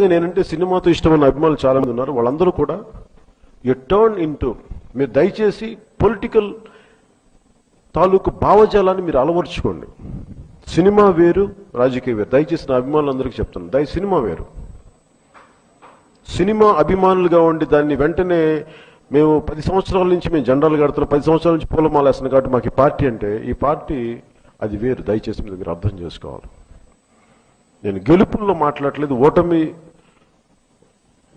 నేనంటే సినిమాతో ఇష్టమైన అభిమానులు చాలా మంది ఉన్నారు. వాళ్ళందరూ కూడా యు టర్న్ ఇంటూ మీరు దయచేసి పొలిటికల్ తాలూకు భావజాలాన్ని మీరు అలవర్చుకోండి. సినిమా వేరు రాజకీయ వేరు. దయచేసి నా అభిమానులందరికీ చెప్తాను దయ సినిమా వేరు. సినిమా అభిమానులుగా ఉండి దాన్ని వెంటనే మేము పది సంవత్సరాల నుంచి మేము జెండాలు కడుతున్నాం. పది సంవత్సరాల నుంచి పూలమాల వేస్తున్నాం కాబట్టి మాకు ఈ పార్టీ అంటే ఈ పార్టీ అది వేరు. దయచేసి మీరు అర్థం చేసుకోవాలి. నేను గెలుపుల్లో మాట్లాడలేదు. ఓటమి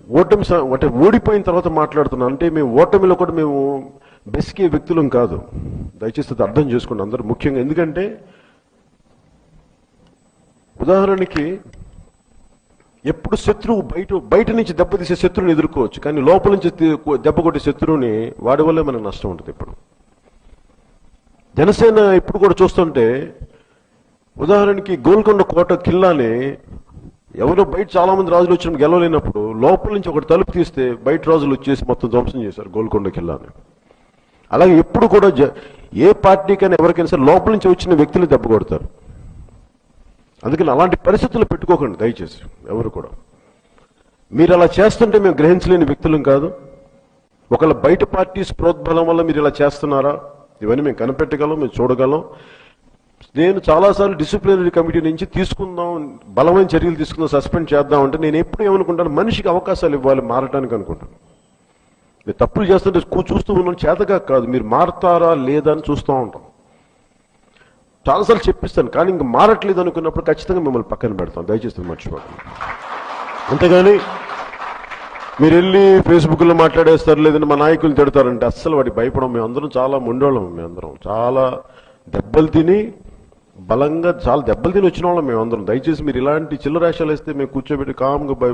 ఓటమి అంటే ఓడిపోయిన తర్వాత మాట్లాడుతున్నాను అంటే మేము ఓటమిలో కూడా మేము బెసికే వ్యక్తులం కాదు. దయచేసి అది అర్థం చేసుకోండి అందరూ ముఖ్యంగా. ఎందుకంటే ఉదాహరణకి ఎప్పుడు శత్రువు బయట బయట నుంచి దెబ్బతీసే శత్రువుని ఎదుర్కోవచ్చు. కానీ లోపల నుంచి దెబ్బ కొట్టే శత్రువుని వాడి వల్లే మనకు నష్టం ఉంటుంది ఇప్పుడు జనసేన ఇప్పుడు కూడా చూస్తుంటే ఉదాహరణకి గోల్కొండ కోట కిల్లాని ఎవరో బయట చాలా మంది రాజులు వచ్చిన గెలవలేనప్పుడు లోపల నుంచి ఒకటి తలుపు తీస్తే బయట రాజులు వచ్చేసి మొత్తం ధ్వంసం చేశారు గోల్కొండ కిల్లాని అలాగే ఎప్పుడు కూడా జ- ఏ పార్టీకైనా ఎవరికైనా సరే లోపల నుంచి వచ్చిన వ్యక్తులు దెబ్బ కొడతారు. అందుకని అలాంటి పరిస్థితులు పెట్టుకోకండి దయచేసి ఎవరు కూడా. మీరు అలా చేస్తుంటే మేము గ్రహించలేని వ్యక్తులం కాదు. ఒకవేళ బయట పార్టీస్ ప్రోద్బలం వల్ల మీరు ఇలా చేస్తున్నారా? ఇవన్నీ మేము కనిపెట్టగలం మేము చూడగలం. నేను చాలాసార్లు డిసిప్లినరీ కమిటీ నుంచి తీసుకుందాం బలమైన చర్యలు తీసుకుందాం సస్పెండ్ చేద్దాం అంటే నేను ఎప్పుడు ఏమనుకుంటాను? మనిషికి అవకాశాలు ఇవ్వాలి మారటానికి అనుకుంటాను. మీరు తప్పులు చేస్తుంటే చూస్తూ ఉన్నాం చేతగా కాదు. మీరు మారతారా లేదా అని చూస్తూ ఉంటాం. చాలాసార్లు చెప్పిస్తాను కానీ ఇంక మారట్లేదు అనుకున్నప్పుడు ఖచ్చితంగా మిమ్మల్ని పక్కన పెడతాం. దయచేసి మర్చిపోకండి. అంతేగాని మీరు వెళ్ళి ఫేస్బుక్లో మాట్లాడేస్తారు లేదంటే మా నాయకులు తిడతారంటే అస్సలు వాడికి భయపడం మేము అందరం చాలా మొండోళ్ళం మేము అందరం చాలా దెబ్బలు తిని బలంగా చాలా దెబ్బలు తిని వచ్చిన వాళ్ళం మేము అందరం దయచేసి మీరు ఇలాంటి చిల్లరాశాలు వేస్తే మేము కూర్చోబెట్టి కామ్గా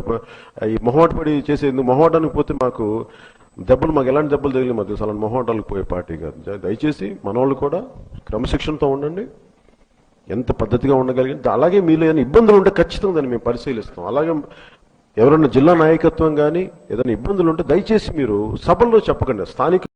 ఈ మొహమాట పడి చేసేందుకు మొహమాటానికి పోతే మాకు దెబ్బలు మాకు ఎలాంటి దెబ్బలు తగిలి మాకు తెలుసు. అలాంటి మొహమాటాలకు పోయే పార్టీ కాదు. దయచేసి మనవాళ్ళు కూడా క్రమశిక్షణతో ఉండండి. ఎంత పద్ధతిగా ఉండగలిగింది అలాగే మీలో ఏదైనా ఇబ్బందులు ఉంటే ఖచ్చితంగా దాన్ని మేము పరిశీలిస్తాం. అలాగే ఎవరైనా జిల్లా నాయకత్వం కానీ ఏదైనా ఇబ్బందులు ఉంటే దయచేసి మీరు సభల్లో చెప్పకండి. స్థానిక